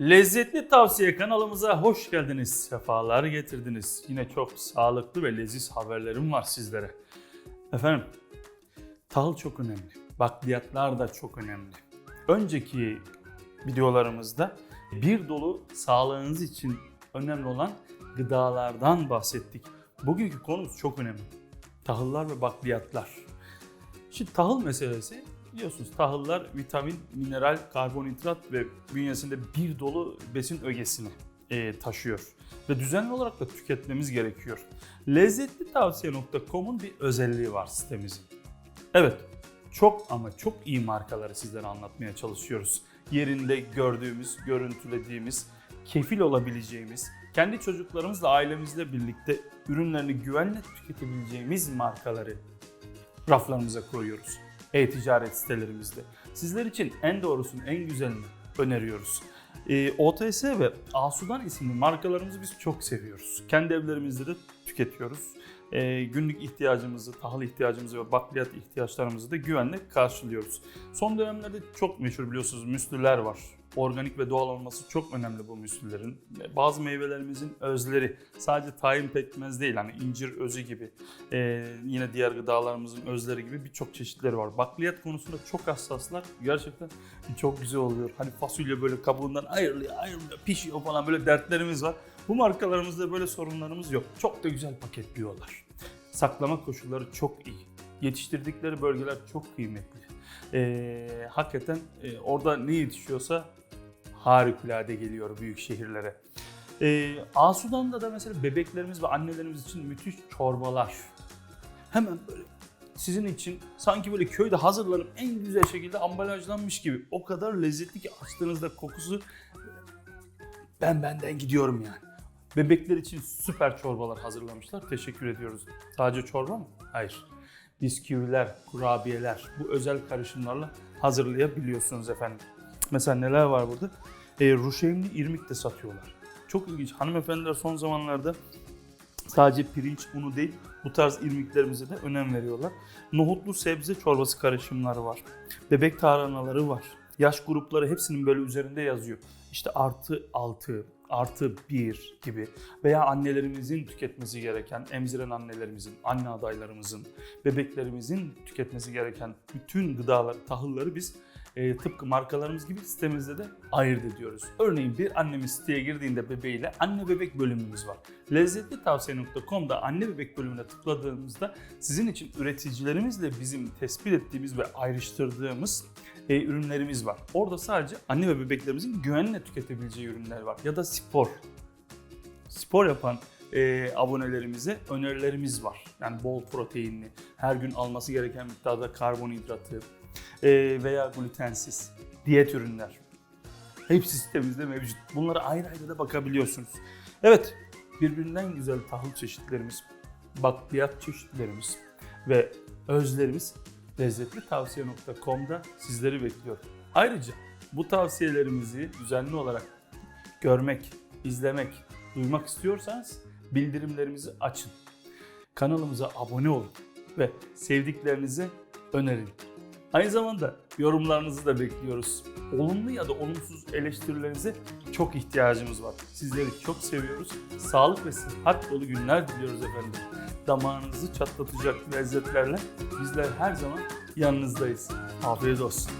Lezzetli Tavsiye kanalımıza hoş geldiniz. Sefalar getirdiniz. Yine çok sağlıklı ve leziz haberlerim var sizlere. Efendim, tahıl çok önemli. Bakliyatlar da çok önemli. Önceki videolarımızda bir dolu sağlığınız için önemli olan gıdalardan bahsettik. Bugünkü konumuz çok önemli. Tahıllar ve bakliyatlar. Şimdi tahıl meselesi biliyorsunuz tahıllar vitamin, mineral, karbonhidrat ve bünyesinde bir dolu besin ögesini e, taşıyor. Ve düzenli olarak da tüketmemiz gerekiyor. Lezzetlitavsiye.com'un bir özelliği var sitemizin. Evet, çok ama çok iyi markaları sizlere anlatmaya çalışıyoruz. Yerinde gördüğümüz, görüntülediğimiz, kefil olabileceğimiz, kendi çocuklarımızla, ailemizle birlikte ürünlerini güvenle tüketebileceğimiz markaları raflarımıza koyuyoruz. E-ticaret sitelerimizde. Sizler için en doğrusunu, en güzelini öneriyoruz. E, OTS ve Asudan isimli markalarımızı biz çok seviyoruz. Kendi evlerimizde de tüketiyoruz. E, günlük ihtiyacımızı, tahıl ihtiyacımızı ve bakliyat ihtiyaçlarımızı da güvenle karşılıyoruz. Son dönemlerde çok meşhur biliyorsunuz müslüler var. Organik ve doğal olması çok önemli bu müslülerin. Bazı meyvelerimizin özleri sadece tahin pekmez değil hani incir özü gibi e, yine diğer gıdalarımızın özleri gibi birçok çeşitleri var. Bakliyat konusunda çok hassaslar. Gerçekten çok güzel oluyor. Hani fasulye böyle kabuğundan ayrılıyor, ayrılıyor, pişiyor falan böyle dertlerimiz var. Bu markalarımızda böyle sorunlarımız yok. Çok da güzel paketliyorlar. Saklama koşulları çok iyi. Yetiştirdikleri bölgeler çok kıymetli. Ee, hakikaten e, orada ne yetişiyorsa harikulade geliyor büyük şehirlere. Ee, Asudan'da da mesela bebeklerimiz ve annelerimiz için müthiş çorbalar. Hemen böyle sizin için sanki böyle köyde hazırlanıp en güzel şekilde ambalajlanmış gibi. O kadar lezzetli ki açtığınızda kokusu ben benden gidiyorum yani. Bebekler için süper çorbalar hazırlamışlar. Teşekkür ediyoruz. Sadece çorba mı? Hayır. Bisküviler, kurabiyeler bu özel karışımlarla hazırlayabiliyorsunuz efendim. Mesela neler var burada? E, ruşeymli irmik de satıyorlar. Çok ilginç. Hanımefendiler son zamanlarda sadece pirinç unu değil bu tarz irmiklerimize de önem veriyorlar. Nohutlu sebze çorbası karışımları var. Bebek tarhanaları var. Yaş grupları hepsinin böyle üzerinde yazıyor. İşte artı 6, artı 1 gibi veya annelerimizin tüketmesi gereken, emziren annelerimizin, anne adaylarımızın, bebeklerimizin tüketmesi gereken bütün gıdaları, tahılları biz e, tıpkı markalarımız gibi sitemizde de ayırt ediyoruz. Örneğin bir annemiz siteye girdiğinde bebeğiyle anne bebek bölümümüz var. Lezzetlitavsiye.com'da anne bebek bölümüne tıkladığımızda sizin için üreticilerimizle bizim tespit ettiğimiz ve ayrıştırdığımız e, ürünlerimiz var. Orada sadece anne ve bebeklerimizin güvenle tüketebileceği ürünler var. Ya da spor. Spor yapan e, abonelerimize önerilerimiz var. Yani bol proteinli, her gün alması gereken miktarda karbonhidratı e, veya glutensiz diyet ürünler. Hepsi sitemizde mevcut. Bunlara ayrı ayrı da bakabiliyorsunuz. Evet, birbirinden güzel tahıl çeşitlerimiz, bakliyat çeşitlerimiz ve özlerimiz lezzetlitavsiye.com'da sizleri bekliyor. Ayrıca bu tavsiyelerimizi düzenli olarak görmek, izlemek, duymak istiyorsanız bildirimlerimizi açın. Kanalımıza abone olun ve sevdiklerinize önerin. Aynı zamanda yorumlarınızı da bekliyoruz. Olumlu ya da olumsuz eleştirilerinize çok ihtiyacımız var. Sizleri çok seviyoruz. Sağlık ve sıhhat dolu günler diliyoruz efendim. Damağınızı çatlatacak lezzetlerle bizler her zaman yanınızdayız. Afiyet olsun.